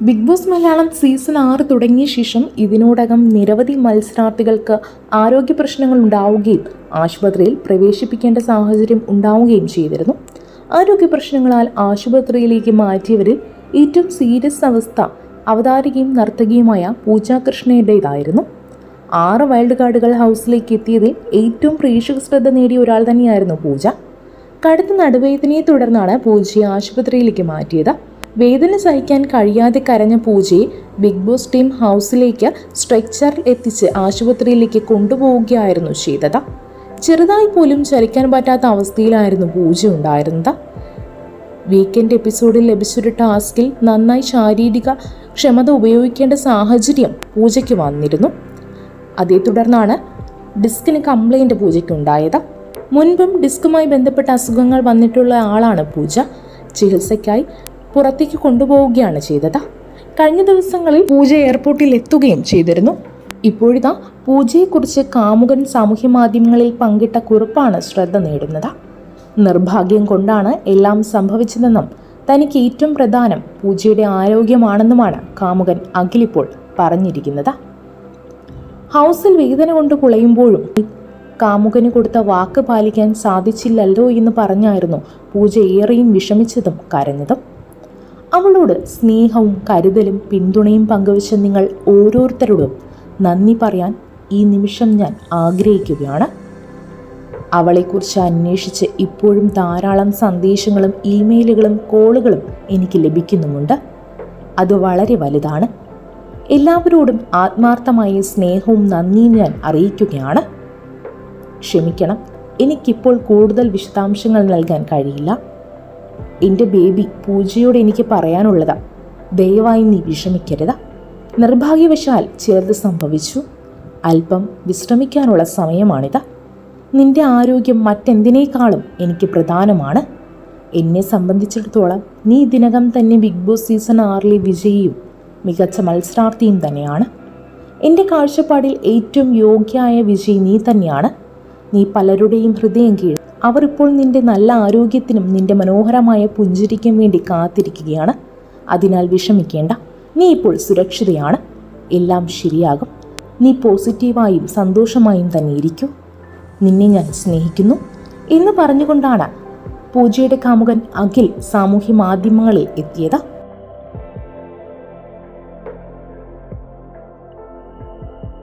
Big boss Malayalam season ആറ് തുടങ്ങിയ ശേഷം ഇതിനോടകം നിരവധി മത്സരാർത്ഥികൾക്ക് ആരോഗ്യ പ്രശ്നങ്ങൾ ഉണ്ടാവുകയും ആശുപത്രിയിൽ പ്രവേശിപ്പിക്കേണ്ട സാഹചര്യം ഉണ്ടാവുകയും ചെയ്തിരുന്നു. ആരോഗ്യ പ്രശ്നങ്ങളാൽ ആശുപത്രിയിലേക്ക് മാറ്റിയവരിൽ ഏറ്റവും സീരിയസ് അവസ്ഥ അവതാരികയും നർത്തകിയുമായ പൂജ കൃഷ്ണയുടേതായിരുന്നു ആറ് വൈൽഡ് കാർഡുകൾ ഹൗസിലേക്ക് എത്തിയതിൽ ഏറ്റവും പ്രേക്ഷക ശ്രദ്ധ നേടിയ ഒരാൾ തന്നെയായിരുന്നു പൂജ. കടുത്ത നടുവേദനയെ തുടർന്നാണ് പൂജയെ ആശുപത്രിയിലേക്ക് മാറ്റിയത്. വേദന സഹിക്കാൻ കഴിയാതെ കരഞ്ഞ പൂജയെ ബിഗ് ബോസ് ടീം ഹൗസിലേക്ക് സ്ട്രെക്ചറിൽ എത്തിച്ച് ആശുപത്രിയിലേക്ക് കൊണ്ടുപോവുകയായിരുന്നു ചെയ്തത് ചെറുതായി പോലും ചലിക്കാൻ പറ്റാത്ത അവസ്ഥയിലായിരുന്നു പൂജ ഉണ്ടായിരുന്നത്. വീക്കെൻഡ് എപ്പിസോഡിൽ ലഭിച്ചൊരു ടാസ്കിൽ നന്നായി ശാരീരിക ക്ഷമത ഉപയോഗിക്കേണ്ട സാഹചര്യം പൂജയ്ക്ക് വന്നിരുന്നു. അതേ തുടർന്നാണ് ഡിസ്കിന് കംപ്ലൈന്റ് പൂജയ്ക്കുണ്ടായത് മുൻപും ഡിസ്കുമായി ബന്ധപ്പെട്ട അസുഖങ്ങൾ വന്നിട്ടുള്ള ആളാണ് പൂജ. ചികിത്സയ്ക്കായി പുറത്തേക്ക് കൊണ്ടുപോവുകയാണ് ചെയ്തത്. കഴിഞ്ഞ ദിവസങ്ങളിൽ പൂജ എയർപോർട്ടിൽ എത്തുകയും ചെയ്തിരുന്നു. ഇപ്പോഴിതാ പൂജയെക്കുറിച്ച് കാമുകൻ സാമൂഹ്യ മാധ്യമങ്ങളിൽ പങ്കിട്ട കുറിപ്പാണ് ശ്രദ്ധ നേടുന്നത്. നിർഭാഗ്യം കൊണ്ടാണ് എല്ലാം സംഭവിച്ചതെന്നും തനിക്ക് ഏറ്റവും പ്രധാനം പൂജയുടെ ആരോഗ്യമാണെന്നുമാണ് കാമുകൻ അഖിലിപ്പോൾ പറഞ്ഞിരിക്കുന്നത്. ഹൗസിൽ വേദന കൊണ്ട് കുളയുമ്പോഴും കാമുകന് കൊടുത്ത വാക്ക് പാലിക്കാൻ സാധിച്ചില്ലല്ലോ എന്ന് പറഞ്ഞായിരുന്നു പൂജ ഏറെയും വിഷമിച്ചതും കരഞ്ഞതും. അവളോട് സ്നേഹവും കരുതലും പിന്തുണയും പങ്കുവച്ച നിങ്ങൾ ഓരോരുത്തരോടും നന്ദി പറയാൻ ഈ നിമിഷം ഞാൻ ആഗ്രഹിക്കുകയാണ്. അവളെക്കുറിച്ച് അന്വേഷിച്ച് ഇപ്പോഴും ധാരാളം സന്ദേശങ്ങളും ഇമെയിലുകളും കോളുകളും എനിക്ക് ലഭിക്കുന്നുമുണ്ട്. അത് വളരെ വലുതാണ്. എല്ലാവരോടും ആത്മാർത്ഥമായ സ്നേഹവും നന്ദിയും ഞാൻ അറിയിക്കുകയാണ്. ക്ഷമിക്കണം എനിക്കിപ്പോൾ കൂടുതൽ വിശദാംശങ്ങൾ നൽകാൻ കഴിയില്ല. എന്റെ ബേബി പൂജയോട് എനിക്ക് പറയാനുള്ളതാ ദയവായി നീ വിഷമിക്കരുത്. നിർഭാഗ്യവശാൽ ചിലത് സംഭവിച്ചു. അല്പം വിശ്രമിക്കാനുള്ള സമയമാണിത്. നിന്റെ ആരോഗ്യം മറ്റെന്തിനേക്കാളും എനിക്ക് പ്രധാനമാണ്. എന്നെ സംബന്ധിച്ചിടത്തോളം നീ ഇതിനകം തന്നെ ബിഗ് ബോസ് സീസൺ ആറിലെ വിജയിയും മികച്ച മത്സരാർത്ഥിയും തന്നെയാണ്. എന്റെ കാഴ്ചപ്പാടിൽ ഏറ്റവും യോഗ്യമായ വിജയി നീ തന്നെയാണ്. നീ പലരുടെയും ഹൃദയം കീഴും അവർ ഇപ്പോൾ നിന്റെ നല്ല ആരോഗ്യത്തിനും നിന്റെ മനോഹരമായ പുഞ്ചിരിക്കും വേണ്ടി കാത്തിരിക്കുകയാണ്. അതിനാൽ വിഷമിക്കേണ്ട. നീ ഇപ്പോൾ സുരക്ഷിതയാണ്. എല്ലാം ശരിയാകും. നീ പോസിറ്റീവായും സന്തോഷമായും തന്നെ ഇരിക്കൂ. നിന്നെ ഞാൻ സ്നേഹിക്കുന്നു എന്ന് പറഞ്ഞുകൊണ്ടാണ് പൂജയുടെ കാമുകൻ അഖിൽ സാമൂഹ്യ മാധ്യമങ്ങളിൽ എത്തിയത്.